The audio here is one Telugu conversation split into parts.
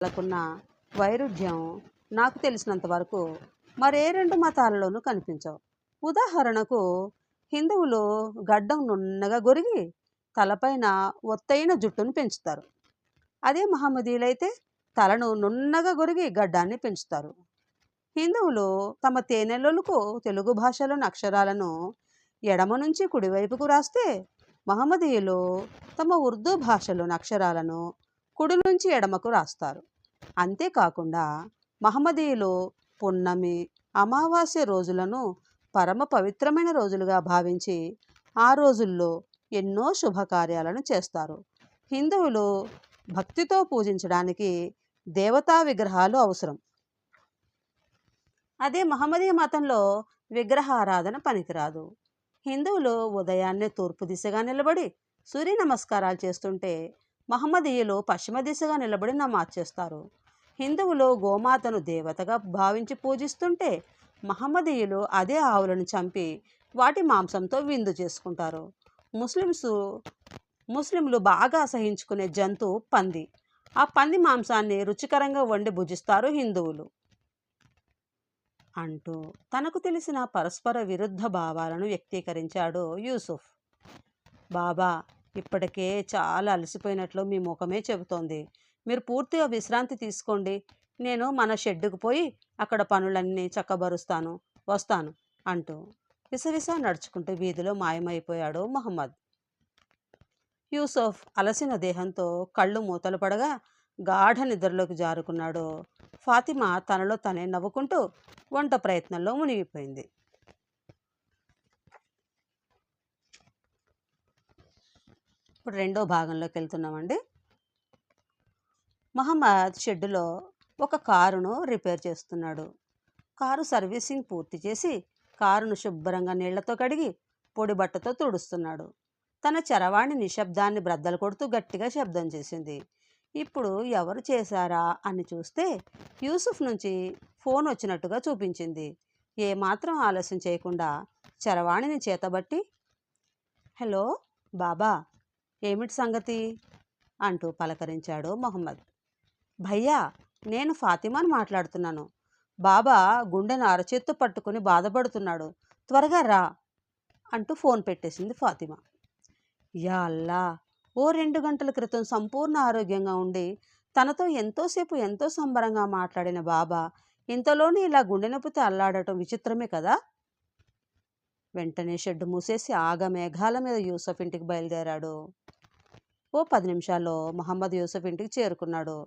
వాళ్ళకున్న వైరుధ్యం నాకు తెలిసినంత వరకు మరే రెండు మతాలలోనూ కనిపించవు. ఉదాహరణకు హిందువులు గడ్డం నున్నగా గొరిగి తలపైన ఒత్తైన జుట్టును పెంచుతారు. అదే మహమ్మదీయులైతే తలను నున్నగా గొరిగి గడ్డాన్ని పెంచుతారు. హిందువులు తమ తేనెలలకు తెలుగు భాషలోని అక్షరాలను ఎడమ నుంచి కుడివైపుకు రాస్తే మహమ్మదీయులు తమ ఉర్దూ భాషలోని అక్షరాలను కుడి నుంచి ఎడమకు రాస్తారు. అంతేకాకుండా మహమ్మదీయులు పున్నమి అమావాస్య రోజులను పరమ పవిత్రమైన రోజులుగా భావించి ఆ రోజుల్లో ఎన్నో శుభకార్యాలను చేస్తారు. హిందువులు భక్తితో పూజించడానికి దేవతా విగ్రహాలు అవసరం. అదే మహమ్మదీయ మతంలో విగ్రహారాధన పనికిరాదు. హిందువులు ఉదయాన్నే తూర్పు దిశగా నిలబడి సూర్య నమస్కారాలు చేస్తుంటే మహమ్మదీయులు పశ్చిమ దిశగా నిలబడి నమాజ్ చేస్తారు హిందువులు గోమాతను దేవతగా భావించి పూజిస్తుంటే మహమ్మదీయులు అదే ఆవులను చంపి వాటి మాంసంతో విందు చేసుకుంటారు. ముస్లిమ్స్ ముస్లింలు బాగా అసహించుకునే జంతువు పంది. ఆ పంది మాంసాన్ని రుచికరంగా వండి భుజిస్తారు హిందువులు. అంటూ తనకు తెలిసిన పరస్పర విరుద్ధ భావాలను వ్యక్తీకరించాడు యూసుఫ్. బాబా ఇప్పటికే చాలా అలసిపోయినట్లు మీ ముఖమే చెబుతోంది. మీరు పూర్తిగా విశ్రాంతి తీసుకోండి. నేను మన షెడ్డుకు పోయి అక్కడ పనులన్నీ చక్కబరుస్తాను. వస్తాను అంటూ విసవిస నడుచుకుంటూ వీధిలో మాయమైపోయాడు మహమ్మద్. యూసఫ్ అలసిన దేహంతో కళ్ళు మూతలు పడగా గాఢ నిద్రలోకి జారుకున్నాడు. ఫాతిమా తనలో తనే నవ్వుకుంటూ వంట ప్రయత్నంలో మునిగిపోయింది. ఇప్పుడు రెండో భాగంలోకి వెళ్తున్నామండి మహమ్మద్ షెడ్డులో ఒక కారును రిపేర్ చేస్తున్నాడు. కారు సర్వీసింగ్ పూర్తి చేసి కారును శుభ్రంగా నీళ్ళతో కడిగి పొడి బట్టతో తుడుస్తున్నాడు. తన చరవాణి నిశ్శబ్దాన్ని బ్రద్దలు కొడుతూ గట్టిగా శబ్దం చేసింది. ఇప్పుడు ఎవరు చేశారా? అని చూస్తే యూసుఫ్ నుంచి ఫోన్ వచ్చినట్టుగా చూపించింది. ఏమాత్రం ఆలస్యం చేయకుండా చరవాణిని చేతబట్టి హలో బాబా ఏమిటి సంగతి? అంటూ పలకరించాడు మొహమ్మద్. భయ్యా నేను ఫాతిమాను మాట్లాడుతున్నాను. బాబా గుండెను అరచేత్తో పట్టుకుని బాధపడుతున్నాడు. త్వరగా రా అంటూ ఫోన్ పెట్టేసింది ఫాతిమా. యా అల్లా ఓ రెండు గంటల క్రితం సంపూర్ణ ఆరోగ్యంగా ఉండి తనతో ఎంతోసేపు ఎంతో సంబరంగా మాట్లాడిన బాబా ఇంతలోనే ఇలా గుండె నొప్పితో అల్లాడటం విచిత్రమే కదా? వెంటనే షెడ్డు మూసేసి ఆగ మేఘాల మీద యూసఫ్ ఇంటికి బయలుదేరాడు. ఓ పది నిమిషాల్లో మహమ్మద్ యూసఫ్ ఇంటికి చేరుకున్నాడు.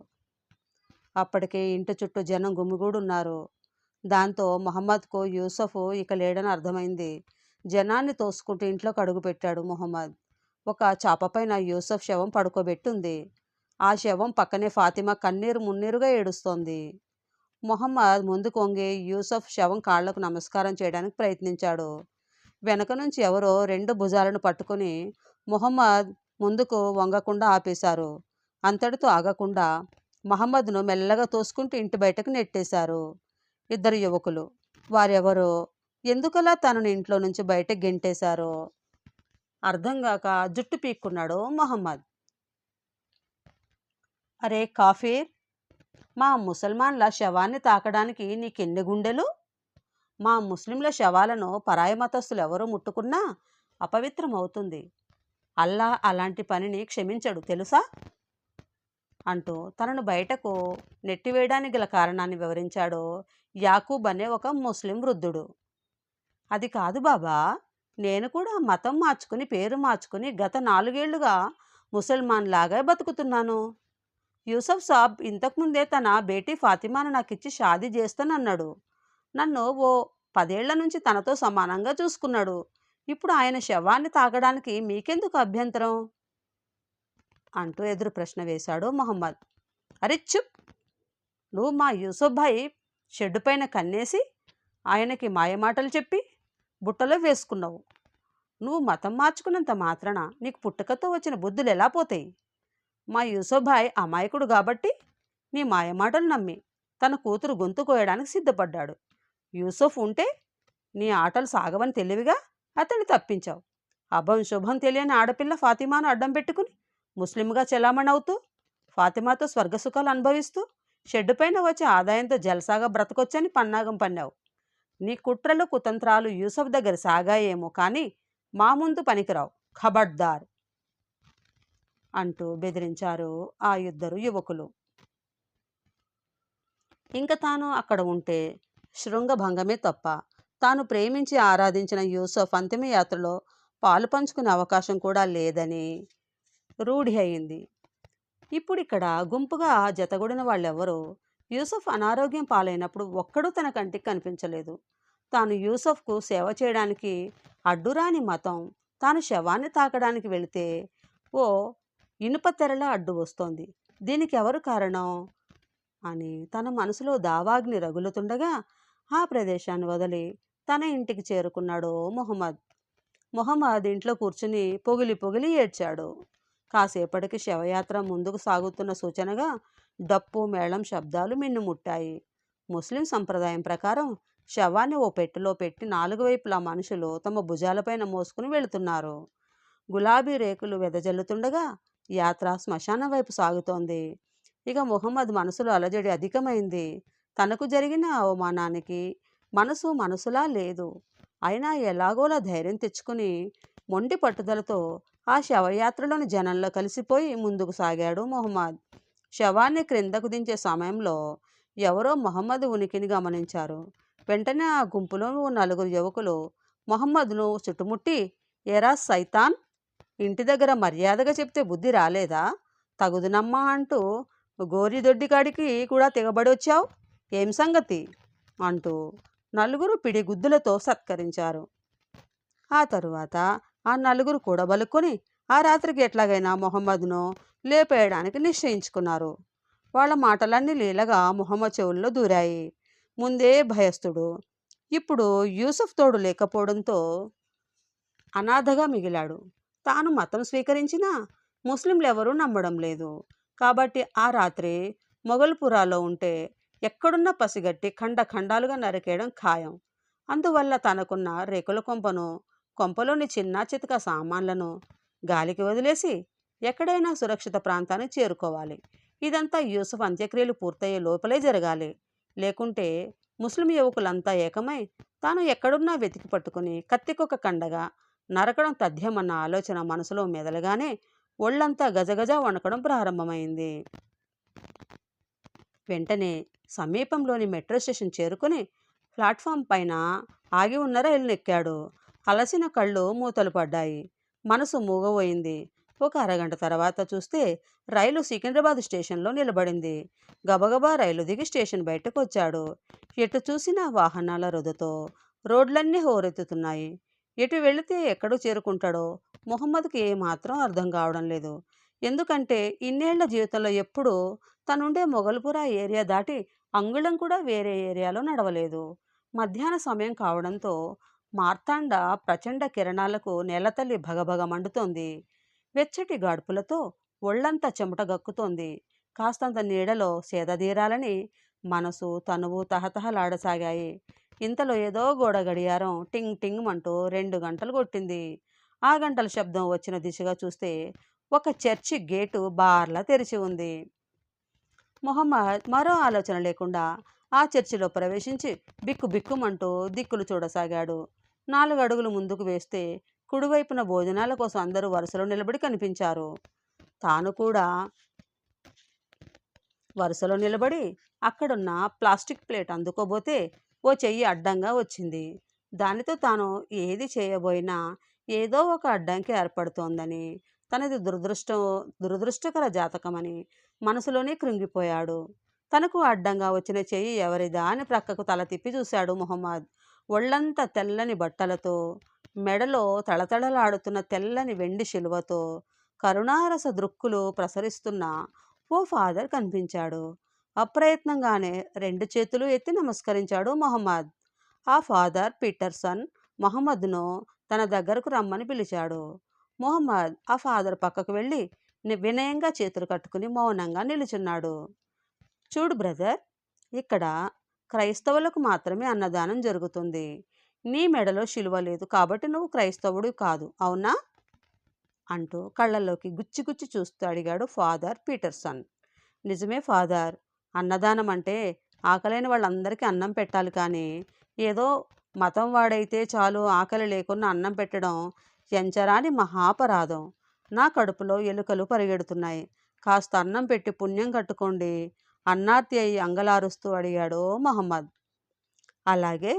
అప్పటికే ఇంటి చుట్టూ జనం గుమ్మిగూడున్నారు దాంతో మహమ్మద్కు యూసఫ్ ఇక లేడని అర్థమైంది. జనాన్ని తోసుకుంటూ ఇంట్లోకి అడుగుపెట్టాడు మొహమ్మద్. ఒక చాపపైన యూసఫ్ శవం పడుకోబెట్టుంది. ఆ శవం పక్కనే ఫాతిమా కన్నీరు మున్నీరుగా ఏడుస్తోంది. మొహమ్మద్ ముందు కొంగి యూసఫ్ శవం కాళ్ళకు నమస్కారం చేయడానికి ప్రయత్నించాడు. వెనక నుంచి ఎవరో రెండు భుజాలను పట్టుకొని మొహమ్మద్ ముందుకు వంగకుండా ఆపేశారు. అంతటితో ఆగకుండా మహమ్మద్ను మెల్లగా తోసుకుంటూ ఇంటి బయటకు నెట్టేశారు ఇద్దరు యువకులు. వారెవరో ఎందుకలా తనను ఇంట్లో నుంచి బయటకు గెంటేశారో అర్థం కాక జుట్టు పీక్కున్నాడు మహమ్మద్. అరే కాఫీర్ మా ముసల్మాన్ల శవాన్ని తాకడానికి నీకెన్ని గుండెలు? మా ముస్లింల శవాలను పరాయ మతస్థులు ఎవరు ముట్టుకున్నా అపవిత్రం అవుతుంది అల్లా అలాంటి పనిని క్షమించడు తెలుసా? అంటూ తనను బయటకు నెట్టివేయడానికి గల కారణాన్ని వివరించాడు యాకూబ్ అనే ఒక ముస్లిం వృద్ధుడు. అది కాదు బాబా నేను కూడా మతం మార్చుకుని పేరు మార్చుకుని గత నాలుగేళ్ళుగా ముసల్మాన్ లాగా బతుకుతున్నాను. యూసఫ్ సాబ్ ఇంతకుముందే తన బేటీ ఫాతిమాను నాకు ఇచ్చి షాదీ చేస్తానన్నాడు. నన్ను ఓ పదేళ్ళ నుంచి తనతో సమానంగా చూసుకున్నాడు. ఇప్పుడు ఆయన శవాన్ని తాగడానికి మీకెందుకు అభ్యంతరం? అంటూ ఎదురు ప్రశ్న వేశాడు మొహమ్మద్. అరే చుప్! నువ్వు మా యూసుఫ్ భాయ్ షెడ్డు పైన కన్నేసి ఆయనకి మాయమాటలు చెప్పి బుట్టలో వేసుకున్నావు. నువ్వు మతం మార్చుకున్నంత మాత్రాన నీకు పుట్టుకతో వచ్చిన బుద్ధులు ఎలా పోతాయి? మా యూసుఫ్ భాయ్ అమాయకుడు కాబట్టి నీ మాయమాటలు నమ్మి తన కూతురు గొంతు కోయడానికి సిద్ధపడ్డాడు. యూసుఫ్ ఉంటే నీ ఆటలు సాగవని తెలివిగా అతన్ని తప్పించావు. అభం శుభం తెలియని ఆడపిల్ల ఫాతిమాను అడ్డం పెట్టుకుని ముస్లింగా చెలామణవుతూ ఫాతిమాతో స్వర్గసుఖాలు అనుభవిస్తూ షెడ్డు పైన వచ్చే ఆదాయంతో జలసాగా బ్రతకొచ్చని పన్నాగం పన్నావు. నీ కుట్రలు కుతంత్రాలు యూసఫ్ దగ్గర సాగాయేమో కానీ మా ముందు పనికిరావు. ఖబర్దార్! అంటూ బెదిరించారు ఆ ఇద్దరు యువకులు. ఇంకా తాను అక్కడ ఉంటే శృంగభంగమే తప్ప. తాను ప్రేమించి ఆరాధించిన యూసఫ్ అంతిమయాత్రలో పాలు పంచుకునే అవకాశం కూడా లేదని రూఢి అయింది. ఇప్పుడు ఇక్కడ గుంపుగా జతగూడిన వాళ్ళెవరూ యూసఫ్ అనారోగ్యం పాలైనప్పుడు ఒక్కడూ తన కంటికి కనిపించలేదు. తాను యూసఫ్కు సేవ చేయడానికి అడ్డురాని మతం తాను శవాన్ని తాకడానికి వెళితే ఓ ఇనుపతెరలా అడ్డు వస్తోంది. దీనికి ఎవరు కారణం? అని తన మనసులో దావాగ్ని రగులుతుండగా ఆ ప్రదేశాన్ని వదిలి తన ఇంటికి చేరుకున్నాడు మొహమ్మద్. మొహమ్మద్ ఇంట్లో కూర్చుని పొగిలి పొగిలి ఏడ్చాడు. కాసేపటికి శవయాత్ర ముందుకు సాగుతున్న సూచనగా డప్పు మేళం శబ్దాలు మిన్నుముట్టాయి. ముస్లిం సంప్రదాయం ప్రకారం శవాన్ని ఓ పెట్టెలో పెట్టి నాలుగు వైపులా మనుషులు తమ భుజాలపైన మోసుకుని వెళుతున్నారు. గులాబీ రేకులు వెదజల్లుతుండగా యాత్ర శ్మశానం వైపు సాగుతోంది. ఇక మొహమ్మద్ మనసులో అలజడి అధికమైంది. తనకు జరిగిన అవమానానికి మనసు మనసులా లేదు. అయినా ఎలాగోలా ధైర్యం తెచ్చుకుని మొండి పట్టుదలతో ఆ శవయాత్రలోని జనంలో కలిసిపోయి ముందుకు సాగాడు మొహమ్మద్. శవాన్ని క్రిందకు దించే సమయంలో ఎవరో మహమ్మద్ ఉనికిని గమనించారు. వెంటనే ఆ గుంపులో నలుగురు యువకులు మొహమ్మద్ను చుట్టుముట్టి ఎరా సైతాన్ ఇంటి దగ్గర మర్యాదగా చెప్తే బుద్ధి రాలేదా? తగుదునమ్మా అంటూ గోరిదొడ్డికాడికి కూడా తెగబడి వచ్చావు ఏం సంగతి? అంటూ నలుగురు పిడిగుద్దులతో సత్కరించారు. ఆ తరువాత ఆ నలుగురు కూడా కూడబలుకొని ఆ రాత్రికి ఎట్లాగైనా మొహమ్మద్ను లేపేయడానికి నిశ్చయించుకున్నారు. వాళ్ళ మాటలన్నీ లీలగా మొహమ్మద్ చెవుల్లో దూరాయి. ముందే భయస్థుడు ఇప్పుడు యూసుఫ్ తోడు లేకపోవడంతో అనాథగా మిగిలాడు. తాను మతం స్వీకరించినా ముస్లింలు ఎవరూ నమ్మడం లేదు. కాబట్టి ఆ రాత్రి మొగల్పురాలో ఉంటే ఎక్కడున్న పసిగట్టి ఖండ ఖండాలుగా నరికేయడం ఖాయం. అందువల్ల తనకున్న రేకుల కొంపను కొంపలోని చిన్న చితక సామాన్లను గాలికి వదిలేసి ఎక్కడైనా సురక్షిత ప్రాంతాన్ని చేరుకోవాలి. ఇదంతా యూసుఫ్ అంత్యక్రియలు పూర్తయ్యే లోపలే జరగాలి. లేకుంటే ముస్లిం యువకులంతా ఏకమై తాను ఎక్కడున్నా వెతికి పట్టుకుని కత్తికొక కండగా నరకడం తథ్యమన్న ఆలోచన మనసులో మెదలగానే ఒళ్ళంతా గజగజ వణకడం ప్రారంభమైంది. వెంటనే సమీపంలోని మెట్రో స్టేషన్ చేరుకుని ప్లాట్ఫామ్ పైన ఆగి ఉన్న రైలు ఎక్కాడు అలసిన కళ్ళు మూతలు పడ్డాయి. మనసు మూగబోయింది. ఒక అరగంట తర్వాత చూస్తే రైలు సికింద్రాబాద్ స్టేషన్లో నిలబడింది. గబగబా రైలు దిగి స్టేషన్ బయటకు వచ్చాడు ఎటు చూసినా వాహనాల రొదతో రోడ్లన్నీ హోరెత్తుతున్నాయి. ఎటు వెళితే ఎక్కడో చేరుకుంటాడో మొహమ్మద్కి ఏమాత్రం అర్థం కావడం లేదు. ఎందుకంటే ఇన్నేళ్ళ జీవితంలో ఎప్పుడూ తనుండే మొగల్పురా ఏరియా దాటి అంగుళం కూడా వేరే ఏరియాలో నడవలేదు. మధ్యాహ్న సమయం కావడంతో మార్తాండ ప్రచండ కిరణాలకు నేలతల్లి భగభగ మండుతోంది. వెచ్చటి గాడుపులతో ఒళ్ళంతా చెమట గక్కుతోంది. కాస్తంత నీడలో సేదదీరాలని మనసు తనువు తహతహలాడసాగాయి. ఇంతలో ఏదో గోడ గడియారం టింగ్ టింగ్ అంటూ రెండు గంటలు కొట్టింది ఆ గంటల శబ్దం వచ్చిన దిశగా చూస్తే ఒక చర్చి గేటు బార్లా తెరిచి ఉంది. మొహమ్మద్ మరో ఆలోచన లేకుండా ఆ చర్చిలో ప్రవేశించి బిక్కు బిక్కుమంటూ దిక్కులు చూడసాగాడు. నాలుగు అడుగులు ముందుకు వేస్తే కుడివైపున భోజనాల కోసం అందరూ వరుసలో నిలబడి కనిపించారు. తాను కూడా వరుసలో నిలబడి అక్కడున్న ప్లాస్టిక్ ప్లేట్ అందుకోబోతే ఓ చెయ్యి అడ్డంగా వచ్చింది. దానితో తాను ఏది చేయబోయినా ఏదో ఒక అడ్డంకి ఏర్పడుతోందని తనది దురదృష్టం దురదృష్టకర జాతకమని మనసులోనే కృంగిపోయాడు. తనకు అడ్డంగా వచ్చిన చెయ్యి ఎవరిదా అని ప్రక్కకు తల తిప్పి చూశాడు మొహమ్మద్. ఒళ్ళంతా తెల్లని బట్టలతో మెడలో తళతళలాడుతున్న తెల్లని వెండి శిలువతో కరుణారస దృక్కులు ప్రసరిస్తున్న ఓ ఫాదర్ కనిపించాడు. అప్రయత్నంగానే రెండు చేతులు ఎత్తి నమస్కరించాడు మొహమ్మద్. ఆ ఫాదర్ పీటర్సన్ మొహమ్మద్ను తన దగ్గరకు రమ్మని పిలిచాడు. మొహమ్మద్ ఆ ఫాదర్ పక్కకు వెళ్ళి వినయంగా చేతులు కట్టుకుని మౌనంగా నిలుచున్నాడు. చూడు బ్రదర్ ఇక్కడ క్రైస్తవులకు మాత్రమే అన్నదానం జరుగుతుంది. నీ మెడలో శిలువ లేదు కాబట్టి నువ్వు క్రైస్తవుడు కాదు అవునా? అంటూ కళ్ళల్లోకి గుచ్చి గుచ్చి చూస్తూ అడిగాడు ఫాదర్ పీటర్సన్. నిజమే ఫాదర్ అన్నదానం అంటే ఆకలైన వాళ్ళందరికీ అన్నం పెట్టాలి కానీ ఏదో మతం వాడైతే చాలు ఆకలి లేకుండా అన్నం పెట్టడం ఎంచరాని మహాపరాధం. నా కడుపులో ఎలుకలు పరిగెడుతున్నాయి. కాస్త అన్నం పెట్టి పుణ్యం కట్టుకోండి. అన్నార్తి అయి అంగలారుస్తూ అడిగాడు మహమ్మద్. అలాగే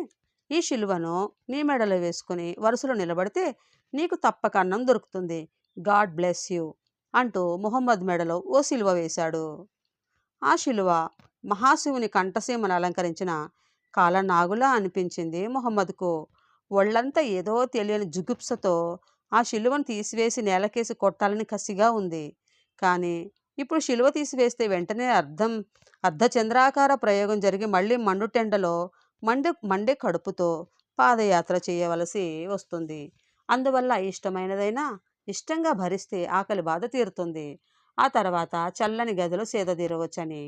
ఈ శిలువను నీ మెడలో వేసుకుని వరుసలో నిలబడితే నీకు తప్పక అన్నం దొరుకుతుంది. గాడ్ బ్లెస్ యూ అంటూ ముహమ్మద్ మెడలో ఓ శిలువ వేశాడు. ఆ శిలువ మహాశివుని కంఠసీమను అలంకరించిన కాలనాగులా అనిపించింది మొహమ్మద్కు. ఒళ్ళంతా ఏదో తెలియని జుగుప్సతో ఆ శిలువను తీసివేసి నేలకేసి కొట్టాలని కసిగా ఉంది. కానీ ఇప్పుడు శిలువ తీసివేస్తే వెంటనే అర్థం అర్ధచంద్రాకార ప్రయోగం జరిగి మళ్ళీ మండుటెండలో మండే మండే కడుపుతో పాదయాత్ర చేయవలసి వస్తుంది. అందువల్ల ఇష్టమైనదైనా ఇష్టంగా భరిస్తే ఆకలి బాధ తీరుతుంది. ఆ తర్వాత చల్లని గదిలో సేద తీరవచ్చని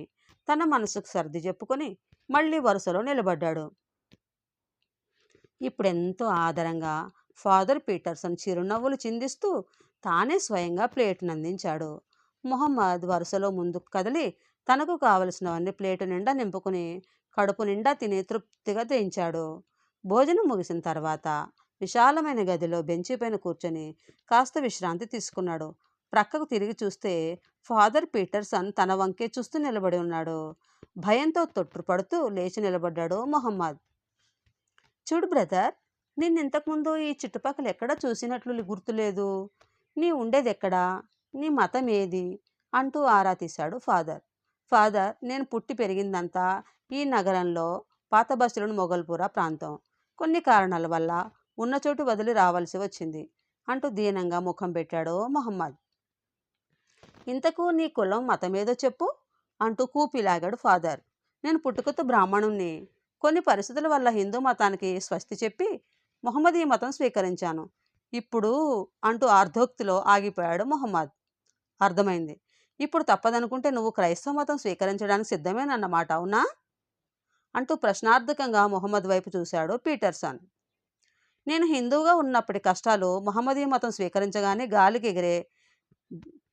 తన మనసుకు సర్ది చెప్పుకొని మళ్ళీ వరుసలో నిలబడ్డాడు. ఇప్పుడెంతో ఆదరంగా ఫాదర్ పీటర్సన్ చిరునవ్వులు చిందిస్తూ తానే స్వయంగా ప్లేటును అందించాడు. మొహమ్మద్ వరుసలో ముందుకు కదిలి తనకు కావలసినవన్నీ ప్లేటు నిండా నింపుకుని కడుపు నిండా తిని తృప్తిగా తెయించాడు భోజనం ముగిసిన తర్వాత విశాలమైన గదిలో బెంచి పైన కూర్చొని కాస్త విశ్రాంతి తీసుకున్నాడు. ప్రక్కకు తిరిగి చూస్తే ఫాదర్ పీటర్సన్ తన వంకే చూస్తూ నిలబడి ఉన్నాడు. భయంతో తొట్టుపడుతూ లేచి నిలబడ్డాడు మొహమ్మద్. చూడు బ్రదర్ నిన్ను ఇంతకుముందు ఈ చుట్టుపక్కల ఎక్కడ చూసినట్లు గుర్తులేదు. నీ ఉండేది ఎక్కడా నీ మతం ఏది అంటూ ఆరా తీశాడు ఫాదర్. ఫాదర్ నేను పుట్టి పెరిగిందంతా ఈ నగరంలో పాత బస్సులను మొగల్పురా ప్రాంతం. కొన్ని కారణాల వల్ల ఉన్న చోటు వదిలి రావాల్సి వచ్చింది అంటూ దీనంగా ముఖం పెట్టాడు మొహమ్మద్. ఇంతకు నీ కులం మతమేదో చెప్పు అంటూ కూపిలాగాడు ఫాదర్. నేను పుట్టుకతో బ్రాహ్మణుణ్ణి. కొన్ని పరిస్థితుల వల్ల హిందూ మతానికి స్వస్తి చెప్పి మొహమ్మదీ మతం స్వీకరించాను. ఇప్పుడు అంటూ అర్ధోక్తిలో ఆగిపోయాడు మొహమ్మద్. అర్థమైంది. ఇప్పుడు తప్పదనుకుంటే నువ్వు క్రైస్తవ మతం స్వీకరించడానికి సిద్ధమేనన్నమాట అవునా? అంటూ ప్రశ్నార్థకంగా మొహమ్మద్ వైపు చూశాడు పీటర్సన్. నేను హిందువుగా ఉన్నప్పటి కష్టాలు మహమ్మదీ మతం స్వీకరించగానే గాలికెగిరే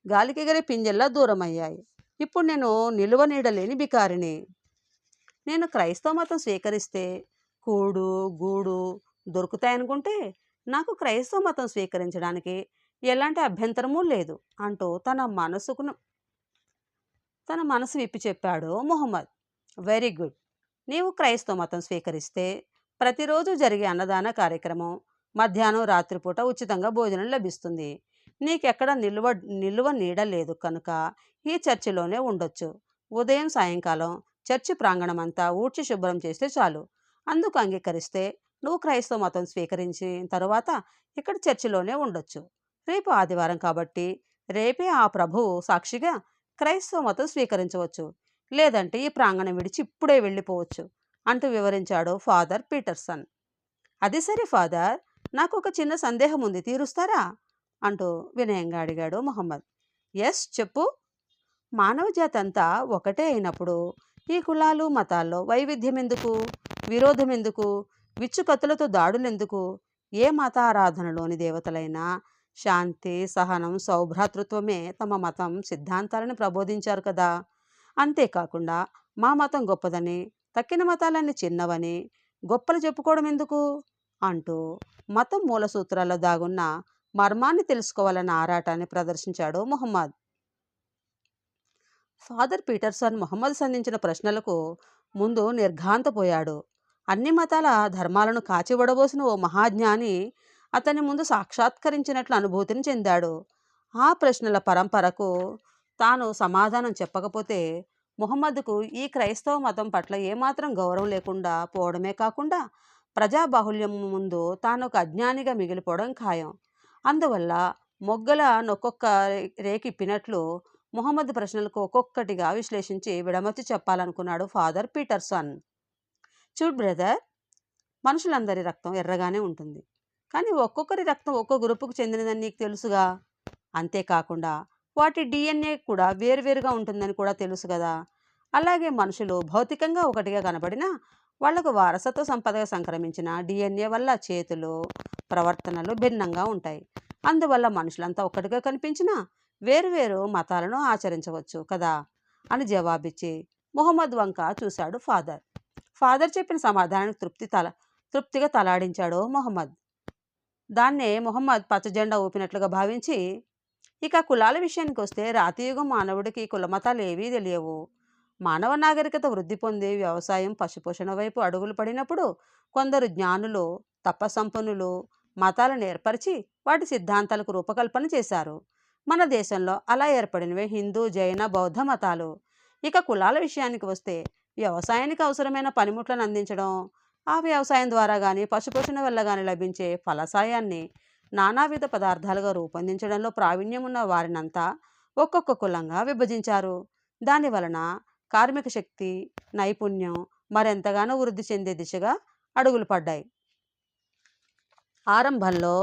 గాలికెగిరే పింజల్లా దూరమయ్యాయి. ఇప్పుడు నేను నిలువ నీడలేని బికారిని. నేను క్రైస్తవ మతం స్వీకరిస్తే కూడు గూడు దొరుకుతాయనుకుంటే నాకు క్రైస్తవ మతం స్వీకరించడానికి ఎలాంటి అభ్యంతరమూ లేదు అంటూ తన మనసుకును తన మనసు విప్పి చెప్పాడు మొహమ్మద్. Very good. నీవు క్రైస్తవ మతం స్వీకరిస్తే ప్రతిరోజు జరిగే అన్నదాన కార్యక్రమం మధ్యాహ్నం రాత్రిపూట ఉచితంగా భోజనం లభిస్తుంది. నీకెక్కడ నిల్వ నిల్వ నీడ లేదు కనుక ఈ చర్చిలోనే ఉండొచ్చు. ఉదయం సాయంకాలం చర్చి ప్రాంగణం అంతా ఊడ్చి శుభ్రం చేస్తే చాలు. అందుకు అంగీకరిస్తే నువ్వు క్రైస్తవ మతం స్వీకరించిన తరువాత ఇక్కడ చర్చిలోనే ఉండొచ్చు. రేపు ఆదివారం కాబట్టి రేపే ఆ ప్రభువు సాక్షిగా క్రైస్తవ మతం స్వీకరించవచ్చు. లేదంటే ఈ ప్రాంగణం విడిచి ఇప్పుడే వెళ్ళిపోవచ్చు అంటూ వివరించాడు ఫాదర్ పీటర్సన్. అది సరే ఫాదర్ నాకు ఒక చిన్న సందేహం ఉంది తీరుస్తారా? అంటూ వినయంగా అడిగాడు మొహమ్మద్. ఎస్ చెప్పు. మానవ జాతంతా ఒకటే అయినప్పుడు ఈ కులాలు మతాల్లో వైవిధ్యం ఎందుకు విరోధం ఎందుకు విచ్చుకత్తులతో దాడులెందుకు? ఏ మతారాధనలోని దేవతలైనా శాంతి సహనం సౌభ్రాతృత్వమే తమ మతం సిద్ధాంతాలను ప్రబోధించారు కదా! అంతేకాకుండా మా మతం గొప్పదని తక్కిన మతాలన్నీ చిన్నవని గొప్పలు చెప్పుకోవడం ఎందుకు అంటూ మతం మూల సూత్రాల్లో దాగున్న మర్మాన్ని తెలుసుకోవాలన్న ఆరాటాన్ని ప్రదర్శించాడు మొహమ్మద్. ఫాదర్ పీటర్సన్ మొహమ్మద్ సంధించిన ప్రశ్నలకు ముందు నిర్ఘాంతపోయాడు. అన్ని మతాల ధర్మాలను కాచివడబోసిన ఓ మహాజ్ఞాని అతని ముందు సాక్షాత్కరించినట్లు అనుభూతిని చెందాడు. ఆ ప్రశ్నల పరంపరకు తాను సమాధానం చెప్పకపోతే ముహమ్మద్కు ఈ క్రైస్తవ మతం పట్ల ఏమాత్రం గౌరవం లేకుండా పోవడమే కాకుండా ప్రజాబాహుల్యం ముందు తాను ఒక అజ్ఞానిగా మిగిలిపోవడం ఖాయం. అందువల్ల మొగ్గల నొక్కొక్క రేకిప్పినట్లు ముహమ్మద్ ప్రశ్నలకు ఒక్కొక్కటిగా విశ్లేషించి విడమతి చెప్పాలనుకున్నాడు ఫాదర్ పీటర్సన్. చూడ్ బ్రదర్ మనుషులందరి రక్తం ఎర్రగానే ఉంటుంది. కానీ ఒక్కొక్కరి రక్తం ఒక్కో గ్రూపుకు చెందినదని నీకు తెలుసుగా? అంతేకాకుండా వాటి డిఎన్ఏ కూడా వేరువేరుగా ఉంటుందని కూడా తెలుసు కదా. అలాగే మనుషులు భౌతికంగా ఒకటిగా కనబడినా వాళ్ళకు వారసత్వ సంపదగా సంక్రమించిన డిఎన్ఏ వల్ల చేతులు ప్రవర్తనలు భిన్నంగా ఉంటాయి. అందువల్ల మనుషులంతా ఒక్కటిగా కనిపించినా వేరువేరు మతాలను ఆచరించవచ్చు కదా? అని జవాబిచ్చి మొహమ్మద్ వంక చూశాడు ఫాదర్. ఫాదర్ చెప్పిన సమాధానానికి తృప్తి తల తృప్తిగా తలాడించాడు మొహమ్మద్. దాన్నే మొహమ్మద్ పచ్చజెండా ఊపినట్లుగా భావించి ఇక కులాల విషయానికి వస్తే రాతియుగం మానవుడికి కులమతాలు ఏవీ తెలియవు. మానవ నాగరికత వృద్ధి పొంది వ్యవసాయం పశుపోషణ వైపు అడుగులు పడినప్పుడు కొందరు జ్ఞానులు తపసంపన్నులు మతాలను ఏర్పరిచి వాటి సిద్ధాంతాలకు రూపకల్పన చేశారు. మన దేశంలో అలా ఏర్పడినవే హిందూ జైన బౌద్ధ మతాలు. ఇక కులాల విషయానికి వస్తే వ్యవసాయానికి అవసరమైన పనిముట్లను అందించడం ఆ వ్యవసాయం ద్వారా కానీ పశుపోషణ వల్ల కానీ లభించే ఫలసాయాన్ని నానావిధ పదార్థాలుగా రూపొందించడంలో ప్రావీణ్యం ఉన్న వారినంతా ఒక్కొక్క కులంగా విభజించారు. దాని వలన కార్మిక శక్తి నైపుణ్యం మరెంతగానో వృద్ధి చెందే దిశగా అడుగులు పడ్డాయి. ఆరంభంలో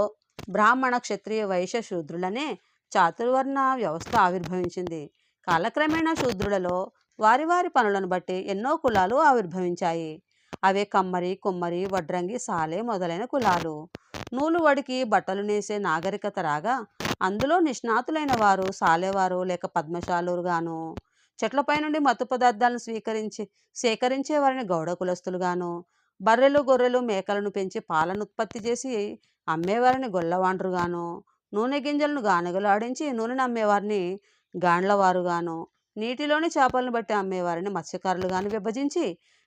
బ్రాహ్మణ క్షత్రియ వైశ్య శూద్రులనే చాతుర్వర్ణ వ్యవస్థ ఆవిర్భవించింది. కాలక్రమేణా శూద్రులలో వారి వారి పనులను బట్టి ఎన్నో కులాలు ఆవిర్భవించాయి. అవే కమ్మరి కుమ్మరి వడ్రంగి సాలే మొదలైన కులాలు. నూలు వడికి బట్టలు నేసే నాగరికత రాగా అందులో నిష్ణాతులైన వారు సాలేవారు లేక పద్మశాలురు గాను చెట్లపై నుండి మత్తు పదార్థాలను స్వీకరించి సేకరించే వారిని గౌడ కులస్తులుగాను. బర్రెలు గొర్రెలు మేకలను పెంచి పాలను ఉత్పత్తి చేసి అమ్మేవారిని గొల్లవాండ్రుగాను. నూనె గింజలను గానుగలాడించి నూనెను అమ్మేవారిని గాండ్లవారుగాను నీటిలోని చేపలను బట్టి అమ్మేవారిని మత్స్యకారులుగాను విభజించి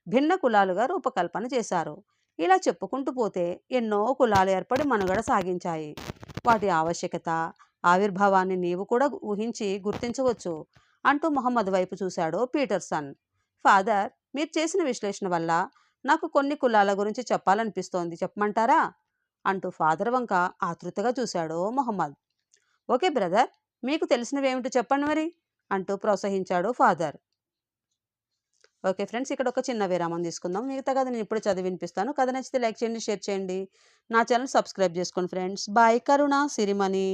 భిన్న కులాలుగా రూపకల్పన చేశారు. ఇలా చెప్పుకుంటూ పోతే ఎన్నో కులాలు ఏర్పడి మనుగడ సాగించాయి. వాటి ఆవశ్యకత ఆవిర్భావాన్ని నీవు కూడా ఊహించి గుర్తించవచ్చు అంటూ మొహమ్మద్ వైపు చూశాడు పీటర్సన్. ఫాదర్ మీరు చేసిన విశ్లేషణ వల్ల నాకు కొన్ని కులాల గురించి చెప్పాలనిపిస్తోంది. చెప్పమంటారా? అంటూ ఫాదర్ వంక ఆతృతగా చూశాడు మొహమ్మద్. ఓకే బ్రదర్ మీకు తెలిసినవేమిటో చెప్పండి మరి అంటూ ప్రోత్సహించాడు ఫాదర్. ఓకే ఫ్రెండ్స్ ఇక్కడ ఒక చిన్న విరామం తీసుకుందాం. మిగతా కథ నేను ఇప్పుడు చదివి వినిపిస్తాను. కథ నచ్చితే లైక్ చేయండి షేర్ చేయండి. నా ఛానల్ సబ్స్క్రైబ్ చేసుకోండి ఫ్రెండ్స్. బాయ్ కరుణ సిరిమణి.